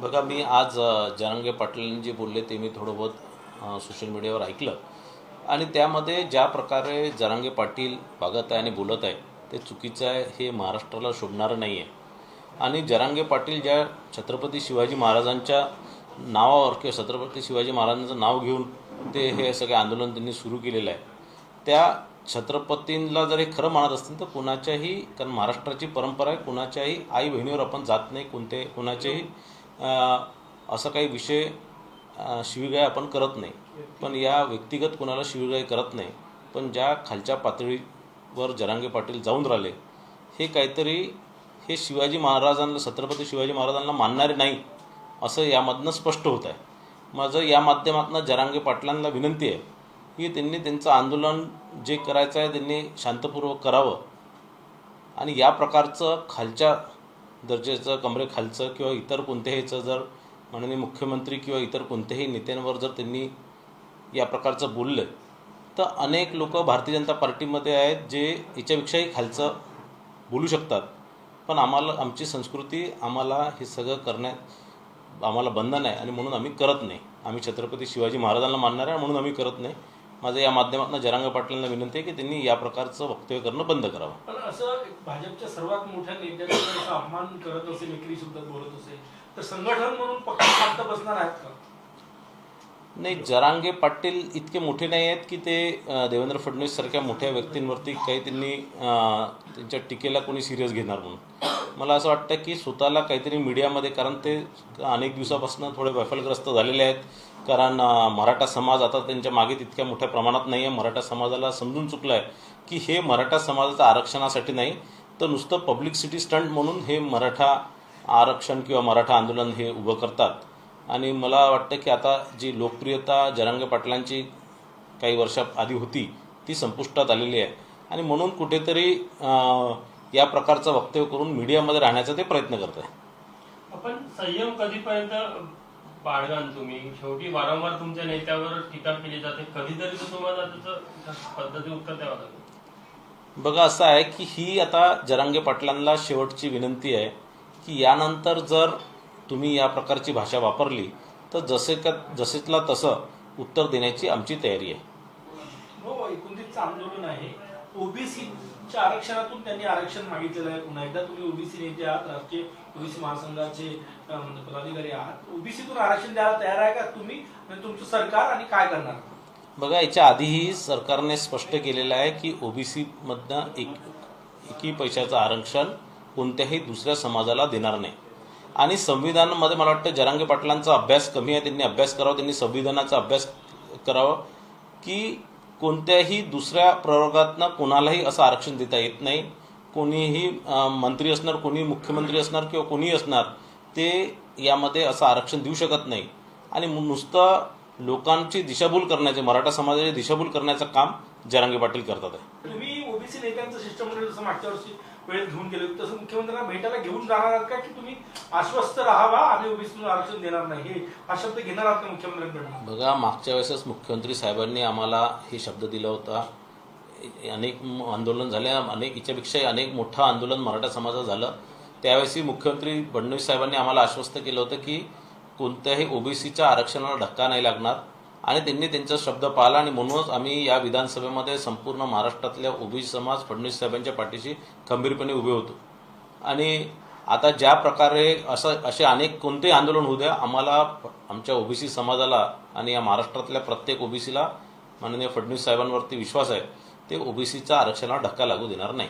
बघा मी आज जनंगे जरांगे पाटलांनी जे बोलले ते मी थोडं बहुत सोशल मीडियावर ऐकलं. आणि त्यामध्ये ज्या प्रकारे जरांगे पाटील वागत आहे आणि बोलत आहे ते चुकीचं आहे हे महाराष्ट्राला शोभणारं नाही आहे आणि जरांगे पाटील ज्या छत्रपती शिवाजी महाराजांच्या नावावर किंवा छत्रपती शिवाजी महाराजांचं नाव घेऊन ते हे सगळे आंदोलन त्यांनी सुरू केलेलं आहे त्या छत्रपतींना जर हे खरं मानत असतील तर कुणाच्याही कारण महाराष्ट्राची परंपरा आहे कुणाच्याही आई बहिणीवर आपण जात नाही कोणते कुणाच्याही असा काही विषय शिवीगाय शिवीगाळ आपण करत नाही. पण या व्यक्तिगत कुणाला शिवीगाळ करत नाही. पण ज्या खालच्या पातळीवर जरांगे पाटील जाऊन राहिले हे काहीतरी हे शिवाजी महाराजांना छत्रपती शिवाजी महाराजांना मानणारे नाही असं यामधनं स्पष्ट होत आहे. माझं या माध्यमातून जरांगे पाटलांना विनंती आहे की त्यांनी त्यांचं आंदोलन जे करायचं आहे त्यांनी शांतपूर्वक करावं. आणि या प्रकारचं खालच्या दर्जेचं कमरेखालचं किंवा इतर कोणत्याहीचं जर माननीय मुख्यमंत्री किंवा इतर कोणत्याही नेत्यांवर जर त्यांनी या प्रकारचं बोललं तर अनेक लोक भारतीय जनता पार्टीमध्ये आहेत जे याच्यापेक्षाही खालचं बोलू शकतात. पण आम्हाला आमची संस्कृती आम्हाला हे सगळं करण्यात आम्हाला बंधन आहे आणि म्हणून आम्ही करत नाही. आम्ही छत्रपती शिवाजी महाराजांना मानणार आहे म्हणून आम्ही करत नाही. माझं या माध्यमातून जरांग पाटलांना विनंती आहे की त्यांनी या प्रकारचं वक्तव्य करणं बंद करावं. पण असं भाजपच्या सर्वात मोठ्या नेत्याचा अपमान करत शब्दात बोलत असेल तर संघटन म्हणून पक्ष शांत बसणार आहेत का? नाही जरांगे पाटील इतके मोठे नाही आहेत की ते देवेंद्र फडणवीस सारख्या मोठ्या व्यक्तींवरती काही त्यांनी त्यांच्या टीकेला कोणी सिरियस घेणार म्हणून. मला असं वाटतं की स्वतःला काहीतरी मीडियामध्ये कारण ते अनेक दिवसापासून थोडे वैफलग्रस्त झालेले आहेत. कारण मराठा समाज आता त्यांच्या मागे तितक्या मोठ्या प्रमाणात नाही आहे मराठा समाजाला समजून चुकलं आहे की हे मराठा समाजाचं आरक्षणासाठी नाही तर नुसतं पब्लिक सिटी स्टंट म्हणून हे मराठा आरक्षण किंवा मराठा आंदोलन हे उभं करतात. आणि मला वाटतं की आता जी लोकप्रियता जरांगे पाटलांची काही वर्षा आधी होती ती संपुष्टात आलेली आहे. आणि म्हणून कुठेतरी या प्रकारचं वक्तव्य करून मीडियामध्ये राहण्याचा ते प्रयत्न करत आहे आपण संयम कधीपर्यंत बाळगाल तुम्ही? शेवटी वारंवार तुमच्या नेत्यावर टीका केली जाते. कधीतरी तर तुम्हाला त्याचं पद्धती उत्तर द्यावं लागेल. बघा असं आहे की ही आता जरांगे पाटलांना शेवटची विनंती आहे की यानंतर जर तुम्ही या प्रकारची भाषा वापरली तर जसे का जसेचला तसं उत्तर देण्याची आमची तयारी आहे. हो आंदोलन आहे. ओबीसीच्या आरक्षणातून त्यांनी आरक्षण मागितलेलं आहे. पुन्हा एकदा तुम्ही ओबीसी नेते आहात राष्ट्रीय ओबीसी महासंघाचे पदाधिकारी आहात. ओबीसीतून आरक्षण द्यायला तयार आहे का तुम्ही? तुमचं सरकार आणि काय करणार? बघा याच्या आधीही सरकारने स्पष्ट केलेलं आहे की ओबीसी मधनं एक एकही पैशाचं आरक्षण कोणत्याही दुसऱ्या समाजाला देणार नाही. आणि संविधानामध्ये मला वाटतं जरांगे पाटलांचा अभ्यास कमी आहे त्यांनी अभ्यास करावा त्यांनी संविधानाचा अभ्यास करावा की कोणत्याही दुसऱ्या प्रवर्गातनं कोणालाही असं आरक्षण देता येत नाही. कोणीही मंत्री असणार कोणी मुख्यमंत्री असणार किंवा कोणीही असणार ते यामध्ये असं आरक्षण देऊ शकत नाही. आणि नुसतं लोकांची दिशाभूल करण्याचे मराठा समाजाची दिशाभूल करण्याचं काम जरांगे पाटील करतात आहे. तुम्ही ओबीसी नेत्यांचं शिष्टमंडळ जसं मागच्या वर्षी वेळेत घेऊन गेले तसं मुख्यमंत्र्यांना भेटायला घेऊन जाणार आहात का की तुम्ही आश्वस्त राहावा आम्ही ओबीसीतून आरक्षण देणार नाही? हे हा शब्द घेणार आहात का मुख्यमंत्र्यांकडून? बघा मागच्या वेळेसच मुख्यमंत्री साहेबांनी आम्हाला हे शब्द दिला होता. अनेक आंदोलन झाले अनेक याच्यापेक्षाही अनेक मोठं आंदोलन मराठा समाजात झालं. त्यावेळेसही मुख्यमंत्री फडणवीस साहेबांनी आम्हाला आश्वस्त केलं होतं की कोणत्याही ओबीसीच्या आरक्षणाला धक्का नाही लागणार. आणि त्यांनी त्यांचा शब्द पाळला आणि म्हणूनच आम्ही या विधानसभेमध्ये संपूर्ण महाराष्ट्रातल्या उभी समाज फडणवीस साहेबांच्या पाठीशी खंबीरपणे उभे होतो. आणि आता ज्या प्रकारे असं असे अनेक कोणतेही आंदोलन होऊ द्या आम्हाला आमच्या ओबीसी समाजाला आणि या महाराष्ट्रातल्या प्रत्येक ओबीसीला माननीय फडणवीस साहेबांवरती विश्वास आहे ते ओबीसीचा आरक्षणाला धक्का लागू देणार नाही.